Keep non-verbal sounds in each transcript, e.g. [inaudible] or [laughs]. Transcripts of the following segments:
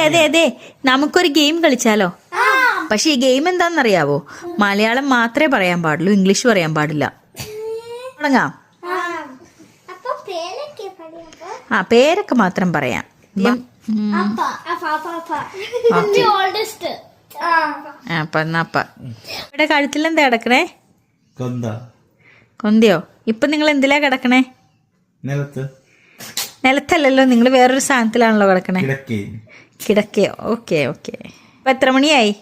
അതെ അതെ. നമുക്കൊരു ഗെയിം കളിച്ചാലോ? പക്ഷെ ഈ ഗെയിം എന്താണെന്നറിയാവോ? മലയാളം മാത്രമേ പറയാൻ പാടുള്ളൂ ഇംഗ്ലീഷ് പറയാൻ പാടില്ല. തുടങ്ങാം. ആ. പേരൊക്കെ മാത്രം പറയാം. അപ്പ എന്നാ അപ്പ. ഇവിടെ കഴുത്തിൽ എന്താ കിടക്കണേ? കൊന്ത. കൊന്തിയോ? ഇപ്പൊ നിങ്ങൾ എന്തിലാ കിടക്കണേ? നിലത്ത്. നിലത്തല്ലല്ലോ നിങ്ങൾ വേറൊരു സാധനത്തിലാണല്ലോ കിടക്കണേ. കിടക്കേ. കിടക്കയോ ഓക്കെ ഓക്കെ. ഇപ്പൊ എത്ര മണിയായി?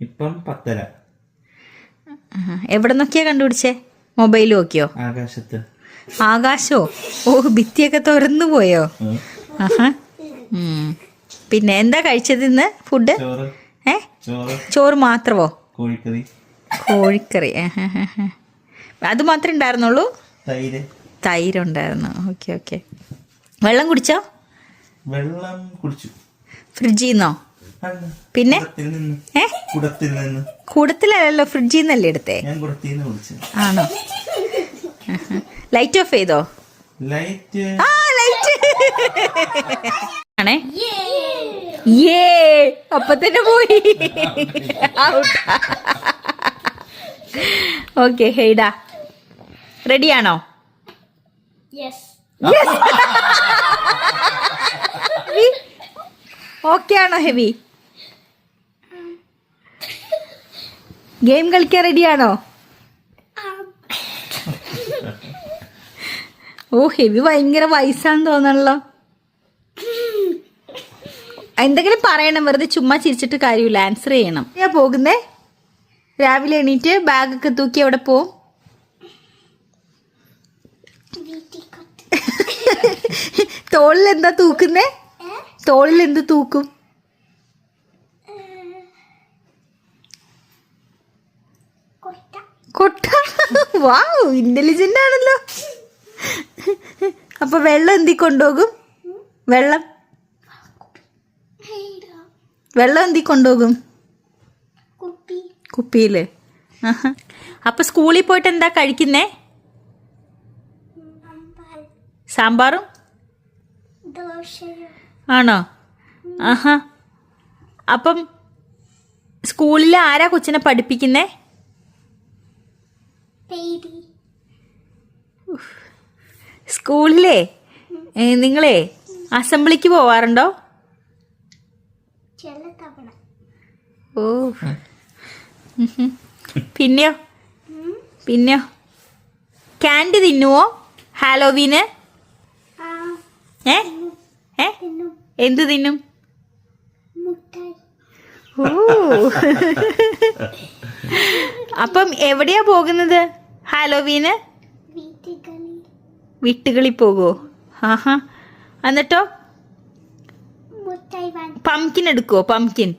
ഇപ്പം പത്തര. എവിടെ നോക്കിയാ കണ്ടുപിടിച്ചേ? മൊബൈൽ നോക്കിയോ? ആകാശത്ത്. ആകാശോ? ഓ ഭിത്തിയൊക്കെ തുറന്നു പോയോ. ആഹാ. പിന്നെ എന്താ കഴിച്ചത് ഇന്ന് ഫുഡ്? ഏ? ചോറ്. മാത്രമോ കോഴിക്കറി. കോഴിക്കറി. അത് മാത്രമേ ഉണ്ടായിരുന്നുള്ളൂ? തൈര്. തൈര് ഉണ്ടായിരുന്നു ഓക്കെ ഓക്കെ വെള്ളം കുടിച്ചോ? വെള്ളം കുടിച്ചു. ഫ്രിഡ്ജിൽ നിന്നോ? പിന്നെ? കൂടത്തിലല്ലോ ഫ്രിഡ്ജിൽ നിന്നല്ലേ എടുത്തേ? ആണോ? ലൈറ്റ് ഓഫ് ചെയ്തോ? ലൈറ്റ് ആ ലൈറ്റ് ആണേ? ഏ അപ്പൊ തന്നെ പോയി ഓക്കെ ഹെയ്ഡാ. റെഡിയാണോ ഓക്കെ ആണോ ഹെവി ഗെയിം കളിക്കാൻ റെഡിയാണോ [laughs] ഓ ഹെവി ഭയങ്കര വയസ്സാന്ന് തോന്നണല്ലോ. എന്തെങ്കിലും പറയണം വെറുതെ ചുമ്മാ ചിരിച്ചിട്ട് കാര്യമില്ല. ആൻസർ ചെയ്യണം. ഞാൻ പോകുന്നേ? രാവിലെ എണീറ്റ് ബാഗൊക്കെ തൂക്കി അവിടെ പോവും? തോളിൽ എന്താ തൂക്കുന്നേ? തോളിൽ എന്ത് തൂക്കും? കൊട്ട. വാവ് ഇന്റലിജന്റ് ആണല്ലോ. അപ്പൊ വെള്ളം എന്തി കൊണ്ടുപോകും? വെള്ളം? വെള്ളം എന്തി കൊണ്ടുപോകും? കുപ്പി. കുപ്പിയിൽ. അപ്പൊ സ്കൂളിൽ പോയിട്ട് എന്താ കഴിക്കുന്നേ? സാമ്പാറും? ആണോ? ആഹാ. അപ്പം സ്കൂളിൽ ആരാ കൊച്ചിനെ പഠിപ്പിക്കുന്നേ? സ്കൂളിലേ? നിങ്ങളെ അസംബ്ലിക്ക് പോവാറുണ്ടോ? ഓ. പിന്നെയോ? പിന്നെയോ? ക്യാൻഡി തിന്നുവോ? ഹാലോവീന്? ഏ? ഏ? തിന്നും. എന്ത് തിന്നും? അപ്പം എവിടെയാ പോകുന്നത്? ഹാലോവീന്? വീട്ടുകളിൽ. പോകോ? ആഹാ. എന്നിട്ടോ? പംകിൻ എടുക്കുവോ? പംകിൻ.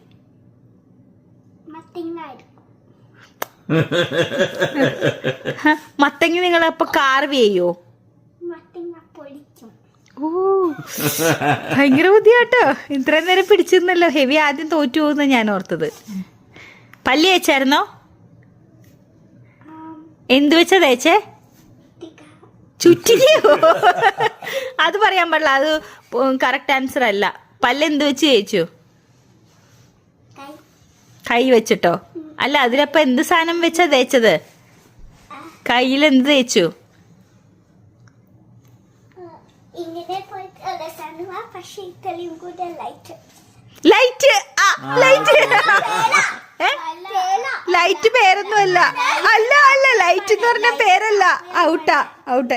മത്തങ്ങി നിങ്ങൾ അപ്പൊ കാർവ് ചെയ്യോ? ഭയങ്കര ബുദ്ധിയാട്ടോ. ഇത്രയും നേരം പിടിച്ചിരുന്നല്ലോ. ഹെവി ആദ്യം തോറ്റു പോകുന്ന ഞാൻ ഓർത്തത്. പല്ലി വെച്ചായിരുന്നോ എന്തു വെച്ചാ തേച്ചേ? ചുറ്റിക്കോ അത് പറയാൻ പാടില്ല. അത് കറക്റ്റ് ആൻസർ അല്ല. പല്ല് എന്ത് വെച്ച് ചേച്ചു കൈ വെച്ചിട്ടോ? അല്ല അതിലപ്പോ എന്ത് സാധനം വെച്ചാ തേച്ചത്? കയ്യിൽ എന്ത് തേച്ചു ഇങ്ങനെ പോയിട്ട് രസമാണ് പക്ഷെ ഇത്രയും കൂടെ ലൈറ്റ് ലൈറ്റ് ആ ലൈറ്റ് ലൈറ്റ് പേരൊന്നും അല്ല അല്ല അല്ല ലൈറ്റ് എന്ന് പറഞ്ഞ പേരല്ല. ഔട്ടാ ഔട്ടാ.